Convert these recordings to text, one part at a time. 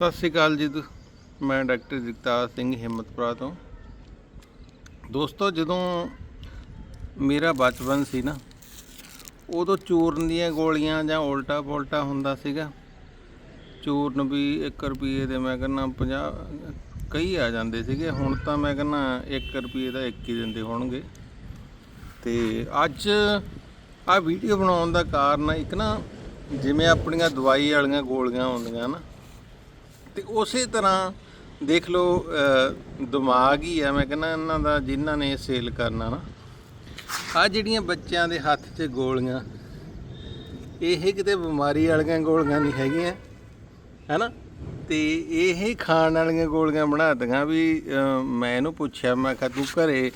ਸਤਿ ਸ਼੍ਰੀ ਅਕਾਲ ਜੀ ਮੈਂ ਡਾਕਟਰ ਜਗਤਾਰ ਸਿੰਘ ਹਿੰਮਤਪੁਰਾ ਤੋਂ। ਦੋਸਤੋ, ਜਦੋਂ ਮੇਰਾ ਬਚਪਨ ਸੀ ਨਾ, ਉਦੋਂ ਚੂਰਨ ਦੀਆਂ ਗੋਲੀਆਂ ਜਾਂ ਉਲਟਾ ਪੁਲਟਾ ਹੁੰਦਾ ਸੀਗਾ। ਚੂਰਨ ਵੀ 1 ਰੁਪਏ ਦੇ ਮੈਂ ਕਹਿੰਦਾ 50 ਕਈ ਆ ਜਾਂਦੇ ਸੀਗੇ। ਹੁਣ ਤਾਂ ਮੈਂ ਕਹਿੰਦਾ 1 ਰੁਪਏ ਦਾ ਇੱਕ ਹੀ ਦਿੰਦੇ ਹੋਣਗੇ। ਤੇ ਅੱਜ ਆ ਵੀਡੀਓ ਬਣਾਉਣ ਦਾ ਕਾਰਨ ਇੱਕ ਨਾ, ਜਿਵੇਂ ਆਪਣੀਆਂ ਦਵਾਈ ਵਾਲੀਆਂ ਗੋਲੀਆਂ ਹੁੰਦੀਆਂ ਨਾ ਤੇ ਉਸੇ ਤਰ੍ਹਾਂ ਦੇਖ ਲਓ ਦਿਮਾਗ ਹੀ ਆ ਮੈਂ ਕਹਿੰਦਾ ਇਹਨਾਂ ਦਾ ਜਿਨ੍ਹਾਂ ਨੇ ਸੇਲ ਕਰਨਾ ਨਾ ਆ ਜਿਹੜੀਆਂ ਬੱਚਿਆਂ ਦੇ ਹੱਥ 'ਚ ਗੋਲੀਆਂ ਇਹ ਕਿਤੇ ਬਿਮਾਰੀ ਵਾਲੀਆਂ ਗੋਲੀਆਂ ਨਹੀਂ ਹੈਗੀਆਂ ਹੈਨਾ? ਤੇ ਇਹ ਖਾਣ ਵਾਲੀਆਂ ਗੋਲੀਆਂ ਬਣਾ ਦਿੱਤੀਆਂ ਵੀ ਮੈਂ ਇਹਨੂੰ ਪੁੱਛਿਆ ਮੈਂ ਕਿਹਾ ਤੂੰ ਘਰੇ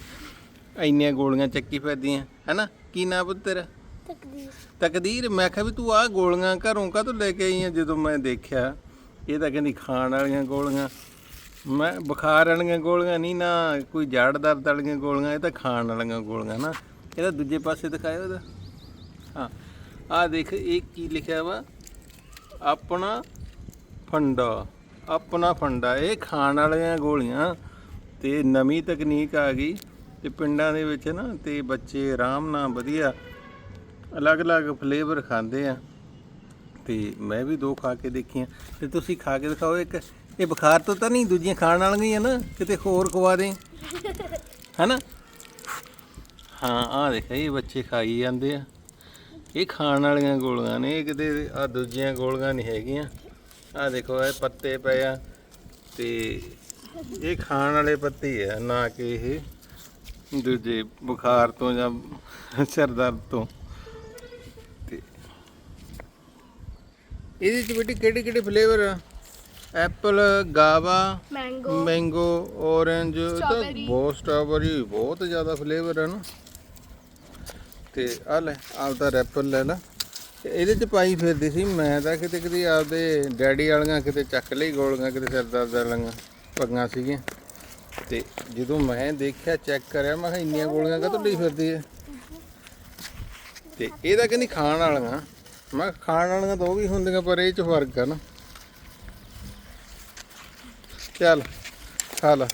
ਇੰਨੀਆਂ ਗੋਲੀਆਂ ਚੱਕੀ ਫਿਰਦੀਆਂ ਹੈਨਾ? ਕੀ ਨਾਂ ਪੁੱਤ ਤੇਰਾ? ਤਕਦੀਰ। ਤਕਦੀਰ। ਮੈਂ ਕਿਹਾ ਵੀ ਤੂੰ ਆਹ ਗੋਲੀਆਂ ਘਰੋਂ ਕਾਹਤੋਂ ਲੈ ਕੇ ਆਈ ਆ? ਜਦੋਂ ਮੈਂ ਦੇਖਿਆ ਇਹ ਤਾਂ ਕਹਿੰਦੀ ਖਾਣ ਵਾਲੀਆਂ ਗੋਲੀਆਂ। ਮੈਂ ਬੁਖਾਰ ਵਾਲੀਆਂ ਗੋਲੀਆਂ ਨਹੀਂ ਨਾ, ਕੋਈ ਜੜ ਦਰਦ ਵਾਲੀਆਂ ਗੋਲੀਆਂ, ਇਹ ਤਾਂ ਖਾਣ ਵਾਲੀਆਂ ਗੋਲੀਆਂ ਨਾ। ਇਹਦਾ ਦੂਜੇ ਪਾਸੇ ਦਿਖਾਇਓ ਇਹਦਾ। ਹਾਂ, ਆਹ ਦੇਖ, ਇਹ ਕੀ ਲਿਖਿਆ ਵਾ? ਆਪਣਾ ਫੰਡਾ ਆਪਣਾ ਫੰਡਾ, ਇਹ ਖਾਣ ਵਾਲੀਆਂ ਗੋਲੀਆਂ। ਤੇ ਨਵੀਂ ਤਕਨੀਕ ਆ ਗਈ ਤੇ ਪਿੰਡਾਂ ਦੇ ਵਿੱਚ ਨਾ ਤੇ ਬੱਚੇ ਆਰਾਮ ਨਾਲ ਵਧੀਆ, ਅਲੱਗ-ਅਲੱਗ ਫਲੇਵਰ ਖਾਂਦੇ ਆ। ਤੇ ਮੈਂ ਵੀ ਦੋ ਖਾ ਕੇ ਦੇਖੀਆਂ। ਤੇ ਤੁਸੀਂ ਖਾ ਕੇ ਦਿਖਾਓ ਇੱਕ। ਇਹ ਬੁਖਾਰ ਤੋਂ ਤਾਂ ਨਹੀਂ, ਦੂਜੀਆਂ ਖਾਣ ਵਾਲੀਆਂ ਹੀ ਆ ਨਾ, ਕਿਤੇ ਹੋਰ ਖਵਾ ਦੇ। ਹੈਨਾ? ਹਾਂ ਆ ਦੇਖ, ਇਹ ਬੱਚੇ ਖਾਈ ਜਾਂਦੇ ਆ। ਇਹ ਖਾਣ ਵਾਲੀਆਂ ਗੋਲੀਆਂ ਨੇ, ਇਹ ਕਿਤੇ ਆ ਦੂਜੀਆਂ ਗੋਲੀਆਂ ਨਹੀਂ ਹੈਗੀਆਂ। ਆ ਦੇਖੋ, ਇਹ ਪੱਤੇ ਪਏ ਆ। ਤੇ ਇਹ ਖਾਣ ਵਾਲੇ ਪੱਤੇ ਆ, ਨਾ ਕਿ ਇਹ ਦੂਜੇ ਬੁਖਾਰ ਤੋਂ ਜਾਂ ਸਿਰ ਦਰਦ ਤੋਂ। ਇਹਦੇ ਚ ਬੇਟੀ ਕਿਹੜੇ ਕਿਹੜੇ ਫਲੇਵਰ ਆ? Apple guava mango mango orange ਤਾਂ Strawberry। ਬਹੁਤ ਸਟ੍ਰਾਬੇਰੀ ਬਹੁਤ ਜ਼ਿਆਦਾ ਫਲੇਵਰ ਹੈ ਨਾ। ਤੇ ਆ ਲੈ ਆਪਦਾ ਰੈਪਰ ਲੈ ਲੈ। ਤੇ ਇਹਦੇ ਚ ਪਾਈ ਫਿਰਦੀ ਸੀ ਮੈਂ ਤਾਂ ਕਿਤੇ ਕਿਤੇ ਆਪਦੇ ਡੈਡੀ ਵਾਲੀਆਂ ਕਿਤੇ ਚੱਕ ਲਈ ਗੋਲੀਆਂ ਕਿਤੇ ਸਿਰ ਦਰਦ ਵਾਲੀਆਂ ਪੱਗਾਂ ਸੀਗੀਆਂ। ਤੇ ਜਦੋਂ ਮੈਂ ਦੇਖਿਆ ਚੈੱਕ ਕਰਿਆ ਮੈਂ ਕਿਹਾ ਇੰਨੀਆਂ ਗੋਲੀਆਂ ਕਾਹਤੋਂ ਲਈ ਫਿਰਦੀ ਹੈ ਤੇ ਇਹਦਾ ਕਹਿੰਦੀ ਖਾਣ ਵਾਲੀਆਂ। ਮੈਂ ਕਿਹਾ ਖਾਣ ਵਾਲੀਆਂ ਤਾਂ ਉਹ ਵੀ ਹੁੰਦੀਆਂ, ਪਰ ਇਹ ਚ ਫ਼ਰਕ ਆ ਨਾ। ਚੱਲ, ਖਾ ਲਾ।